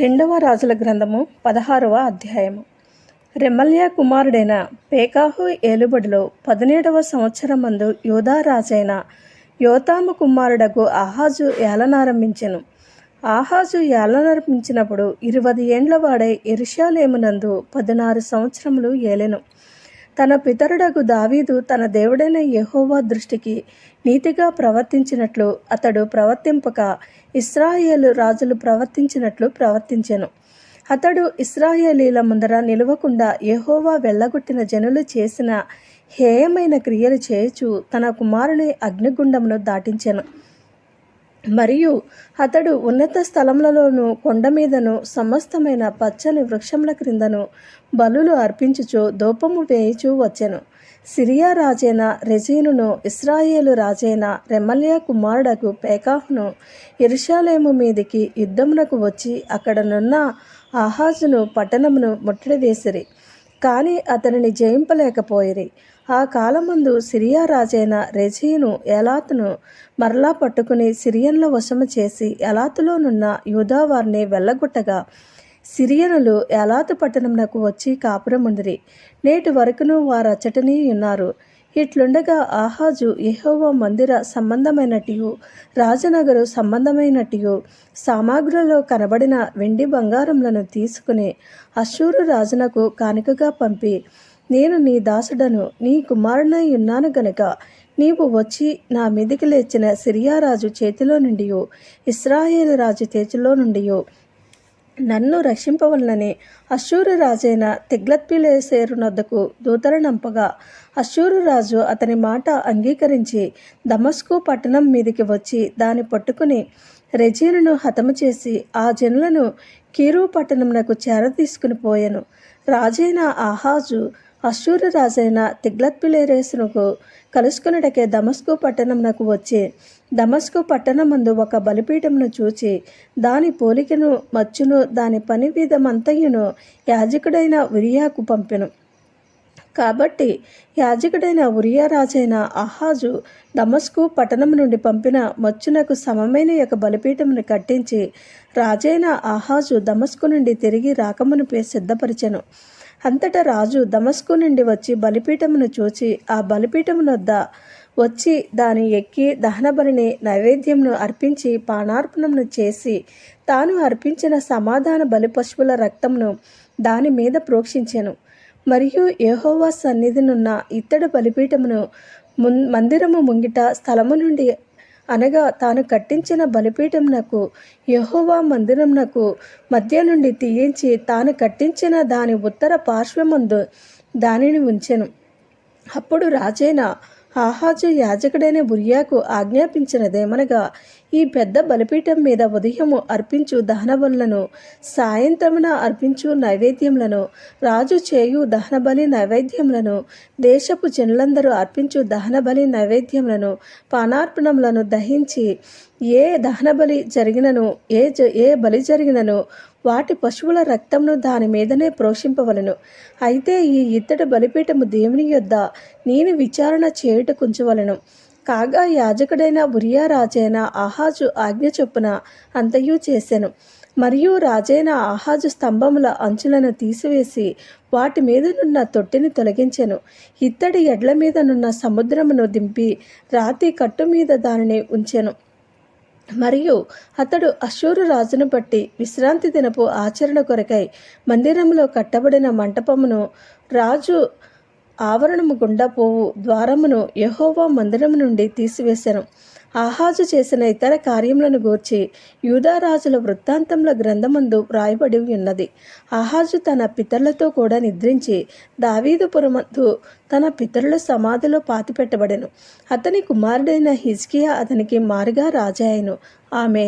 రెండవ రాజుల గ్రంథము పదహారవ అధ్యాయము. రెమల్యా కుమారుడైన పేకాహు ఏలుబడిలో పదిహేడవ సంవత్సరం మందు రాజైన యోతాము కుమారుడకు ఆహాజు ఏలనారంభించెను ఆహాజు ఏలనారంభించినప్పుడు ఇరవై ఏండ్ల వాడే ఇరుషాలేమునందు పదినారు సంవత్సరములు ఏలెను. తన పితరుడకు దావీదు తన దేవుడైన యహోవా దృష్టికి నీతిగా ప్రవర్తించినట్లు అతడు ప్రవర్తింపక ఇస్రాయేలు రాజులు ప్రవర్తించినట్లు ప్రవర్తించెను. అతడు ఇస్రాయేలీల ముందర నిలవకుండా యహోవా వెళ్ళగొట్టిన జనులు చేసిన హేయమైన క్రియలు చేయుచు తన కుమారుని అగ్నిగుండమును దాటించెను. మరియు అతడు ఉన్నత స్థలములలోను కొండ మీదను సమస్తమైన పచ్చని వృక్షముల క్రిందను బలులు అర్పించుచు దూపము వేయుచూ వచ్చెను. సిరియా రాజైన రెజీనును ఇస్రాయేలు రాజైన రెమల్యా కుమారుడకు పేకాహును ఇరుషాలేము మీదికి యుద్ధమునకు వచ్చి అక్కడనున్న ఆహాజును పట్టణమును ముట్టడి వేసిరి. కానీ అతనిని జయింపలేకపోయిరి. ఆ కాలమందు సిరియా రాజైన రెజీను ఎలాతును మరలా పట్టుకుని సిరియన్ల వశము చేసి ఎలాతులోనున్న యూదా వారిని వెళ్ళగొట్టగా సిరియనులు ఎలాతు పట్టణమునకు వచ్చి కాపురముందిరి. నేటి వరకును వారచ్చటని ఉన్నారు. ఇట్లుండగా ఆహాజు యెహోవా మందిర సంబంధమైనట్టు రాజనగరు సంబంధమైనట్టు సామాగ్రిలో కనబడిన వెండి బంగారములను తీసుకుని అశూరు రాజునకు కానుకగా పంపి నేను నీ దాసుడను నీ కుమారునై ఉన్నాను గనక నీవు వచ్చి నా మీదికి లేచిన సిరియారాజు చేతిలో నుండి ఇస్రాయేల్ రాజు చేతిలో నుండి నన్ను రక్షింపవలనని అశ్షూరు రాజైన తిగ్లత్పిలేసేరు నద్దకు దూతలనంపగా అశ్షూరు రాజు అతని మాట అంగీకరించి దమస్కు పట్టణం మీదికి వచ్చి దాన్ని పట్టుకుని రెజీనును హతము చేసి ఆ జనులను కీరు చేర చేరతీసుకుని పోయాను. రాజైన ఆహాజు అశూరు రాజైన తిగ్లత్పిలేరేసునకు కలుసుకున్నటకే దమస్కు పట్టణమునకు వచ్చి దమస్కు పట్టణమందు ఒక బలిపీఠమును చూచి దాని పోలికను మచ్చును దాని పని విధమంతయును యాజకుడైన ఉరియాకు పంపెను. కాబట్టి యాజకుడైన ఉరియా రాజైన అహాజు దమస్కు పట్టణం నుండి పంపిన మచ్చునకు సమమైన యొక్క బలిపీఠమును కట్టించి రాజైన ఆహాజు దమస్కు నుండి తిరిగి రాకమును సిద్ధపరిచెను. అంతటా రాజు దమస్కు నుండి వచ్చి బలిపీఠమును చూచి ఆ బలిపీఠమునొద్ద వచ్చి దాని ఎక్కి దహనబలిని నైవేద్యమును అర్పించి పానార్పణమును చేసి తాను అర్పించిన సమాధాన బలి పశువుల రక్తమును దాని మీద ప్రోక్షించెను. మరియు యెహోవా సన్నిధినున్న ఇత్తడి బలిపీఠమును మున్ మందిరము ముంగిట స్థలము నుండి అనగా తాను కట్టించిన బలిపీఠంనకు యహోవా మందిరంనకు మధ్య నుండి తీయించి తాను కట్టించిన దాని ఉత్తర పార్శ్వమందు దానిని ఉంచెను. అప్పుడు రాజైన ఆహాజు యాజకుడైన బురియాకు ఆజ్ఞాపించినదేమనగా ఈ పెద్ద బలిపీఠం మీద ఉదయము అర్పించు దహనబలులను సాయంత్రమున అర్పించు నైవేద్యములను రాజు చేయు దహనబలి నైవేద్యములను దేశపు జనులందరూ అర్పించు దహనబలి నైవేద్యములను పానార్పణములను దహించి ఏ దహనబలి జరిగినను ఏ జ ఏ బలి జరిగినను వాటి పశువుల రక్తంను దాని మీదనే ప్రోషింపవలను. అయితే ఈ ఇత్తడి బలిపీఠము దేవుని యొద్ద నేను విచారణ చేయుట కుంచవలను. కాగా యాజకుడైన ఉరియా రాజైన ఆహాజు ఆజ్ఞ చొప్పున అంతయు చేశాను మరియు రాజైన ఆహాజు స్తంభముల అంచులను తీసివేసి వాటి మీదనున్న తొట్టిని తొలగించెను. ఇత్తడి ఎడ్ల మీదనున్న సముద్రమును దింపి రాతి కట్టు మీద దానిని ఉంచెను. మరియు అతడు అశూరు రాజును బట్టి విశ్రాంతి దినపు ఆచరణ కొరకై మందిరంలో కట్టబడిన మంటపమును రాజు ఆవరణము గుండా పోవు ద్వారమును యహోవా మందిరము నుండి తీసివేశాను ఆహాజు చేసిన ఇతర కార్యములను గూర్చి యూదారాజుల వృత్తాంతముల గ్రంథమందు వ్రాయబడి ఉన్నది. ఆహాజు తన పితరులతో కూడా నిద్రించి దావీదుపురమందు తన పితరుల సమాధిలో పాతిపెట్టబడెను. అతని కుమారుడైన హిజ్కియా అతనికి మారుగా రాజాయను ఆమె